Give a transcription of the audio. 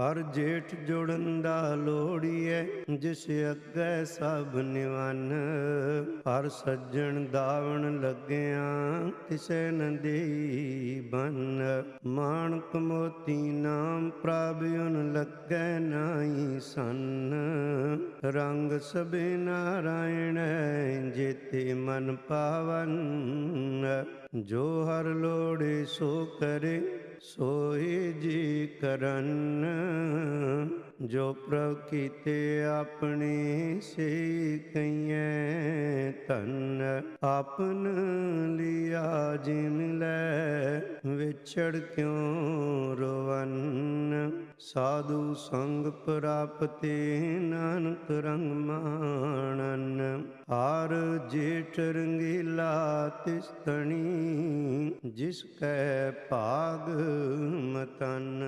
ਹਰ ਜੇਠ ਜੁੜਨ ਦਾ ਲੋੜੀਐ ਜਿਸ ਅੱਗੇ ਸਭ ਨਿਵਨ। ਹਰ ਸੱਜਣ ਦਾਵਣ ਲੱਗਿਆ ਤਿਸੈ ਨ ਦੇਈ ਬਨ। ਮਾਣਕ ਮੋਤੀ ਨਾਮ ਪ੍ਰਭ ਉਨ ਲੱਗੈ ਨਾਹੀ ਸੰਨ। ਰੰਗ ਸਭੇ ਨਾਰਾਇਣ ਜੇਤੇ ਮਨ ਪਾਵਨ ਜੋ ਹਰ ਲੋੜੇ ਸੋ ਕਰੇ ਸੋਈ ਜੀ ਕਰਨ। ਜੋ ਪ੍ਰਭ ਕੀਤੇ ਆਪਣੇ ਸੇ ਕਈਐ ਧਨ, ਆਪਨ ਲਿਆ ਜਿਨ ਲੈ, ਵਿਛੜ ਕਿਉ ਰੋ ਸਾਧੂ ਸੰਗ ਪ੍ਰਾਪਤੇ ਨਾਨਕ ਰੰਗ ਮਾਣਨ, ਹਾਰ ਜੇਠ ਰੰਗੀਲਾ ਤਿਸ ਤਣੀ ਜਿਸ ਕੈ ਭਾਗ ਮਤਨ।